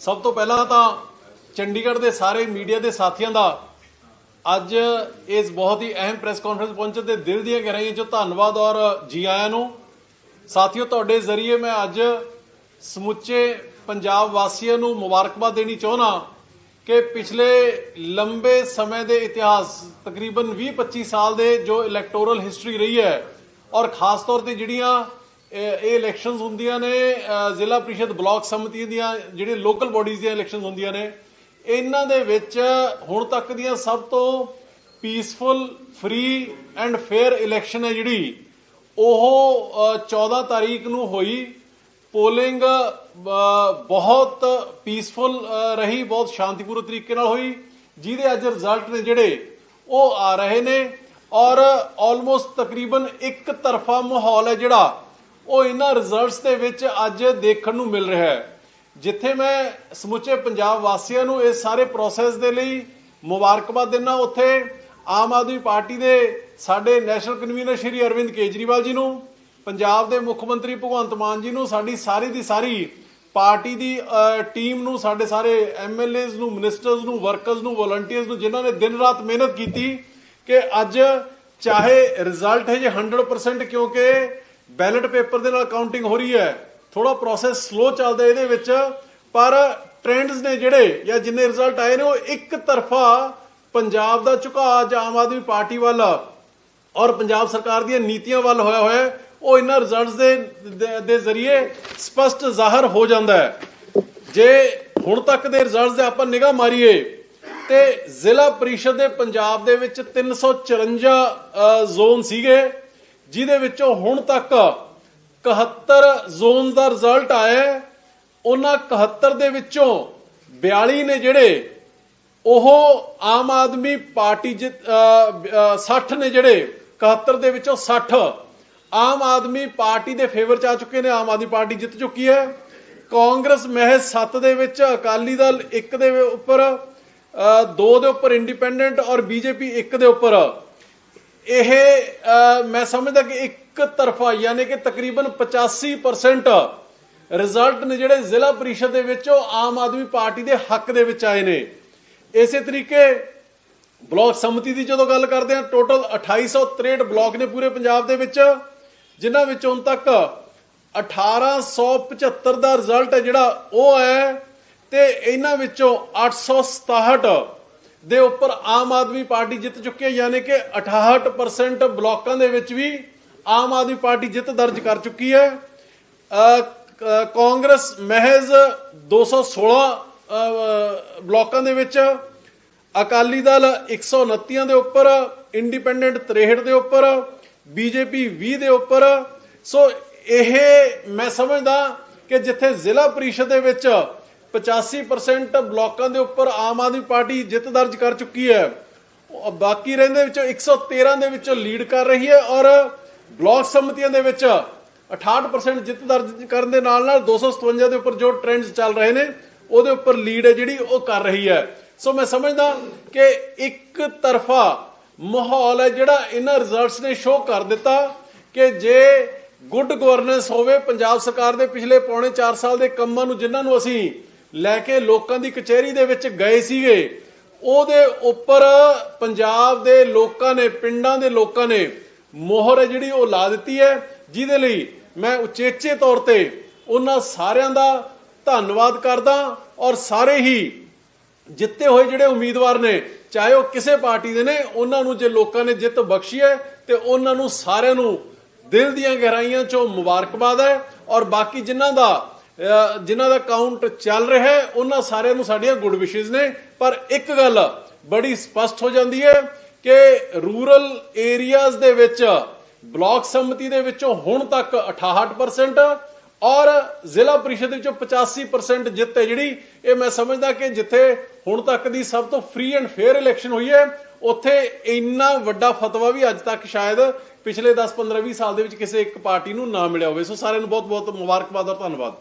ਸਭ ਤੋਂ ਪਹਿਲਾਂ ਤਾਂ ਚੰਡੀਗੜ੍ਹ ਦੇ ਸਾਰੇ ਮੀਡੀਆ ਦੇ ਸਾਥੀਆਂ ਦਾ ਅੱਜ ਇਸ ਬਹੁਤ ਹੀ ਅਹਿਮ ਪ੍ਰੈਸ ਕਾਨਫਰੰਸ ਪਹੁੰਚਣ ਤੇ ਦਿਲ ਦੀਆਂ ਗਹਿਰਾਈਆਂ ਚੋਂ ਧੰਨਵਾਦ ਔਰ ਜੀ ਆਇਆਂ ਨੂੰ। ਸਾਥੀਓ, ਤੁਹਾਡੇ ਜ਼ਰੀਏ ਮੈਂ ਅੱਜ ਸਮੁੱਚੇ ਪੰਜਾਬ ਵਾਸੀਆਂ ਨੂੰ ਮੁਬਾਰਕਬਾਦ ਦੇਣੀ ਚਾਹੁੰਦਾ ਕਿ ਪਿਛਲੇ ਲੰਬੇ ਸਮੇਂ ਦੇ ਇਤਿਹਾਸ, ਤਕਰੀਬਨ 20-25 ਸਾਲ ਦੇ ਜੋ ਇਲੈਕਟੋਰਲ ਹਿਸਟਰੀ ਰਹੀ ਹੈ ਔਰ ਖਾਸ ਤੌਰ ਤੇ ਜਿਹੜੀਆਂ ਇਹ ਇਹ ਇਲੈਕਸ਼ਨਸ ਹੁੰਦੀਆਂ ਨੇ ਜ਼ਿਲ੍ਹਾ ਪ੍ਰੀਸ਼ਦ ਬਲਾਕ ਸਮਿਤੀ ਦੀਆਂ ਜਿਹੜੇ ਲੋਕਲ ਬਾਡੀਜ਼ ਦੀਆਂ ਇਲੈਕਸ਼ਨਸ ਹੁੰਦੀਆਂ ਨੇ ਇਹਨਾਂ ਦੇ ਵਿੱਚ ਹੁਣ ਤੱਕ ਦੀਆਂ ਸਭ ਤੋਂ peaceful free and fair election ਹੈ ਜਿਹੜੀ ਉਹ ਅਹ, 14 ਤਾਰੀਖ ਨੂੰ ਹੋਈ। ਪੋਲਿੰਗ ਬਹੁਤ ਪੀਸਫੁਲ ਰਹੀ ਬਹੁਤ ਸ਼ਾਂਤੀਪੂਰਨ ਤਰੀਕੇ ਨਾਲ ਹੋਈ। ਜਿਹਦੇ ਅੱਜ ਰਿਜ਼ਲਟ ਨੇ ਜਿਹੜੇ ਉਹ ਆ ਰਹੇ ਨੇ ਔਰ ਆਲਮੋਸਟ ਤਕਰੀਬਨ ਇੱਕ ਤਰਫਾ ਮਾਹੌਲ ਹੈ ਜਿਹੜਾ ਉਹ ਇਹਨਾਂ ਰਿਜ਼ਲਟਸ ਦੇ ਵਿੱਚ ਅੱਜ ਦੇਖਣ ਨੂੰ ਮਿਲ ਰਿਹਾ ਹੈ। ਜਿੱਥੇ ਮੈਂ ਸਮੁੱਚੇ ਪੰਜਾਬ ਵਾਸੀਆਂ ਨੂੰ ਇਸ ਸਾਰੇ ਪ੍ਰੋਸੈਸ ਦੇ ਲਈ ਮੁਬਾਰਕਬਾਦ ਦਿੰਦਾ ਉੱਥੇ ਆਮ ਆਦਮੀ ਪਾਰਟੀ ਦੇ ਸਾਡੇ ਨੈਸ਼ਨਲ ਕਨਵੀਨਰ ਸ਼੍ਰੀ ਅਰਵਿੰਦ ਕੇਜਰੀਵਾਲ ਜੀ ਨੂੰ, ਪੰਜਾਬ ਦੇ ਮੁੱਖ ਮੰਤਰੀ ਭਗਵੰਤ ਮਾਨ ਜੀ ਨੂੰ, ਸਾਡੀ ਸਾਰੀ ਦੀ ਸਾਰੀ ਪਾਰਟੀ ਦੀ ਟੀਮ ਨੂੰ, ਸਾਡੇ ਸਾਰੇ ਐਮਐਲਏਜ਼ ਨੂੰ ਮਿਨਿਸਟਰਸ ਨੂੰ ਵਰਕਰਸ ਨੂੰ ਵਲੰਟੀਅਰਸ ਨੂੰ, ਜਿਨ੍ਹਾਂ ਨੇ ਦਿਨ ਰਾਤ ਮਿਹਨਤ ਕੀਤੀ ਕਿ ਅੱਜ ਚਾਹੇ ਰਿਜ਼ਲਟ ਹੈ ਜੇ 100% ਕਿਉਂਕਿ ਬੈਲਟ ਪੇਪਰ ਦੇ ਨਾਲ ਕਾਊਂਟਿੰਗ ਹੋ ਰਹੀ ਹੈ। ਥੋੜਾ ਪ੍ਰੋਸੈਸ ਸਲੋ ਚੱਲਦਾ ਇਹਦੇ ਵਿੱਚ ਪਰ ਟ੍ਰੈਂਡਸ ਨੇ ਜਿਹੜੇ ਜਾਂ ਜਿੰਨੇ ਰਿਜ਼ਲਟ ਆਏ ਨੇ ਉਹ ਇੱਕ ਤਰਫਾ ਪੰਜਾਬ ਦਾ ਝੁਕਾਅ ਜਾਂ ਆਮ ਆਦਮੀ ਪਾਰਟੀ ਵੱਲ ਔਰ ਪੰਜਾਬ ਸਰਕਾਰ ਦੀਆਂ ਨੀਤੀਆਂ ਵੱਲ ਹੋਇਆ ਹੋਇਆ ਉਹ ਇਹਨਾਂ ਰਿਜ਼ਲਟਸ ਦੇ ਦੇ- ਜ਼ਰੀਏ ਸਪਸ਼ਟ ਜ਼ਾਹਰ ਹੋ ਜਾਂਦਾ ਹੈ। ਜੇ ਹੁਣ ਤੱਕ ਦੇ ਰਿਜ਼ਲਟਸ ਦੇ ਆਪਾਂ ਨਿਗਾਹ ਮਾਰੀਏ ਤੇ ਜ਼ਿਲ੍ਹਾ ਪਰਿਸ਼ਦ ਦੇ ਪੰਜਾਬ ਦੇ ਵਿੱਚ 354 ਅ, ਜ਼ੋਨ ਸੀਗੇ। ਜਿਹਦੇ ਵਿੱਚੋਂ ਹੁਣ ਤੱਕ 71 ਜ਼ੋਨ ਦਾ ਰਿਜ਼ਲਟ ਆਇਆ ਉਹਨਾਂ 71 ਦੇ ਵਿੱਚੋਂ 42 ਨੇ ਜਿਹੜੇ ਉਹ ਆਮ ਆਦਮੀ ਪਾਰਟੀ ਜਿੱਤ- ਅ, 60 ਨੇ ਜਿਹੜੇ 71 ਦੇ ਵਿੱਚੋਂ 60 ਆਮ ਆਦਮੀ ਪਾਰਟੀ ਦੇ ਫੇਵਰ ਚ ਆ ਚੁੱਕੇ ਨੇ ਆਮ ਆਦਮੀ ਪਾਰਟੀ ਜਿੱਤ ਚੁੱਕੀ ਹੈ। ਕਾਂਗਰਸ ਮਹਿਜ਼ 7 ਦੇ ਵਿੱਚ ਅਕਾਲੀ ਦਲ 1 ਦੇ ਉੱਪਰ 2 ਦੇ ਉੱਪਰ ਇੰਡੀਪੈਂਡੈਂਟ ਔਰ ਬੀਜੇਪੀ 1 ਦੇ ਉੱਪਰ। ਇਹ ਮੈਂ ਸਮਝਦਾ ਕਿ ਇੱਕ ਤਰਫਾ ਯਾਨੀ ਕਿ ਤਕਰੀਬਨ 85% ਰਿਜ਼ਲਟ ਨੇ ਜਿਹੜੇ ਜ਼ਿਲ੍ਹਾ ਪ੍ਰੀਸ਼ਦ ਦੇ ਵਿੱਚ ਉਹ ਆਮ ਆਦਮੀ ਪਾਰਟੀ ਦੇ ਹੱਕ ਦੇ ਵਿੱਚ ਆਏ ਨੇ। ਇਸੇ ਤਰੀਕੇ ਬਲਾਕ ਸਮਿਤੀ ਦੀ ਜਦੋਂ ਗੱਲ ਕਰਦੇ ਹਾਂ ਟੋਟਲ 2863 ਬਲਾਕ ਨੇ ਪੂਰੇ ਪੰਜਾਬ ਦੇ ਵਿੱਚ, ਜਿਨ੍ਹਾਂ ਵਿੱਚ ਹੁਣ ਤੱਕ 1875 ਦਾ ਰਿਜ਼ਲਟ ਹੈ ਜਿਹੜਾ ਉਹ ਹੈ ਤੇ ਇਹਨਾਂ ਵਿੱਚੋਂ 867 ਦੇ ਉੱਪਰ ਆਮ ਆਦਮੀ ਪਾਰਟੀ ਜਿੱਤ ਚੁੱਕੀ ਹੈ ਯਾਨੀ ਕਿ 68% ਬਲਾਕਾਂ ਦੇ ਵਿੱਚ ਵੀ ਆਮ ਆਦਮੀ ਪਾਰਟੀ ਜਿੱਤ ਦਰਜ ਕਰ ਚੁੱਕੀ ਹੈ। ਕ- ਕਾਂਗਰਸ ਮਹਿਜ਼ 216 ਅ, ਬਲਾਕਾਂ ਦੇ ਵਿੱਚ ਅਕਾਲੀ ਦਲ 129 ਦੇ ਉੱਪਰ ਇੰਡੀਪੈਂਡੈਂਟ 63 ਦੇ ਉੱਪਰ ਬੀਜੇਪੀ 20 ਦੇ ਉੱਪਰ। ਸੋ ਇਹ ਮੈਂ ਸਮਝਦਾ ਕਿ ਜਿੱਥੇ ਜ਼ਿਲ੍ਹਾ ਪ੍ਰੀਸ਼ਦ ਦੇ ਵਿੱਚ 85% ਬਲਾਕਾਂ ਦੇ ਉੱਪਰ ਆਮ ਆਦਮੀ ਪਾਰਟੀ ਜਿੱਤ ਦਰਜ ਕਰ ਚੁੱਕੀ ਹੈ। ਬਾਕੀ ਰਹਿੰਦੇ ਵਿੱਚੋਂ 113 ਦੇ ਵਿੱਚੋਂ ਲੀਡ ਕਰ ਰਹੀ ਹੈ ਔਰ ਬਲਾਕ ਸਮਿਤੀਆਂ ਦੇ ਵਿੱਚ 68% ਜਿੱਤ ਦਰਜ ਕਰਨ ਦੇ ਨਾਲ ਨਾਲ 257 ਦੇ ਉੱਪਰ ਜੋ ਟ੍ਰੈਂਡਸ ਚੱਲ ਰਹੇ ਨੇ, ਉਹਦੇ ਉੱਪਰ ਲੀਡ ਹੈ ਜਿਹੜੀ ਉਹ ਕਰ ਰਹੀ ਹੈ। ਸੋ ਮੈਂ ਸਮਝਦਾ ਕਿ ਇੱਕ ਤਰਫਾ ਮਾਹੌਲ ਹੈ ਜਿਹੜਾ ਇਹਨਾਂ ਰਿਜ਼ਲਟਸ ਨੇ ਸ਼ੋਅ ਕਰ ਦਿੱਤਾ ਕਿ ਜੇ ਗੁੱਡ ਗਵਰਨੈਂਸ ਹੋਵੇ, ਪੰਜਾਬ ਸਰਕਾਰ ਦੇ ਪਿਛਲੇ ਪੌਣੇ 4 ਸਾਲ ਦੇ ਕੰਮਾਂ ਨੂੰ, ਜਿਨ੍ਹਾਂ ਨੂੰ ਅਸੀਂ ਲੈ ਕੇ ਲੋਕਾਂ ਦੀ ਕਚਹਿਰੀ ਦੇ ਵਿੱਚ ਗਏ ਸੀਗੇ। ਉਹਦੇ ਉੱਪਰ ਪੰਜਾਬ ਦੇ ਲੋਕਾਂ ਨੇ, ਪਿੰਡਾਂ ਦੇ ਲੋਕਾਂ ਨੇ ਮੋਹਰ ਹੈ ਜਿਹੜੀ ਉਹ ਲਾ ਦਿੱਤੀ ਹੈ। ਜਿਹਦੇ ਲਈ ਮੈਂ ਉਚੇਚੇ ਤੌਰ ਤੇ ਉਹਨਾਂ ਸਾਰਿਆਂ ਦਾ ਧੰਨਵਾਦ ਕਰਦਾ ਔਰ ਸਾਰੇ ਹੀ ਜਿੱਤੇ ਹੋਏ ਜਿਹੜੇ ਉਮੀਦਵਾਰ ਨੇ, ਚਾਹੇ ਉਹ ਕਿਸੇ ਪਾਰਟੀ ਦੇ ਨੇ, ਉਹਨਾਂ ਨੂੰ ਜੇ ਲੋਕਾਂ ਨੇ ਜਿੱਤ ਬਖਸ਼ੀ ਹੈ ਤੇ ਉਹਨਾਂ ਨੂੰ ਸਾਰਿਆਂ ਨੂੰ ਦਿਲ ਦੀਆਂ ਗਹਿਰਾਈਆਂ ਚੋਂ ਮੁਬਾਰਕਬਾਦ ਹੈ। ਔਰ ਬਾਕੀ ਜਿਨ੍ਹਾਂ ਦਾ ਜਿਨ੍ਹਾਂ ਦਾ ਕਾਊਂਟ ਚੱਲ ਰਿਹਾ ਹੈ, ਉਹਨਾਂ ਸਾਰਿਆਂ ਨੂੰ ਸਾਡੀਆਂ ਗੁੱਡ ਵਿਸ਼ੇਸ ਨੇ। ਪਰ ਇੱਕ ਗੱਲ ਬੜੀ ਸਪਸ਼ਟ ਹੋ ਜਾਂਦੀ ਹੈ ਕਿ ਰੂਰਲ ਏਰੀਆਜ਼ ਦੇ ਵਿੱਚ ਬਲਾਕ ਸੰਮਤੀ ਦੇ ਵਿੱਚੋਂ ਹੁਣ ਤੱਕ 68% ਔਰ ਜ਼ਿਲ੍ਹਾ ਪ੍ਰੀਸ਼ਦ ਵਿੱਚੋਂ 85% ਜਿੱਤ ਹੈ ਜਿਹੜੀ, ਇਹ ਮੈਂ ਸਮਝਦਾ ਕਿ ਜਿੱਥੇ ਹੁਣ ਤੱਕ ਦੀ ਸਭ ਤੋਂ ਫ੍ਰੀ ਐਂਡ ਫੇਅਰ ਇਲੈਕਸ਼ਨ ਹੋਈ ਹੈ, ਉੱਥੇ ਇੰਨਾ ਵੱਡਾ ਫਤਵਾ ਵੀ ਅੱਜ ਤੱਕ ਸ਼ਾਇਦ ਪਿਛਲੇ 10 15 20 ਸਾਲ ਦੇ ਵਿੱਚ ਕਿਸੇ ਇੱਕ ਪਾਰਟੀ ਨੂੰ ਨਾ ਮਿਲਿਆ ਹੋਵੇ। ਸੋ ਸਾਰਿਆਂ ਨੂੰ ਬਹੁਤ ਬਹੁਤ ਮੁਬਾਰਕਬਾਦ ਔਰ ਧੰਨਵਾਦ।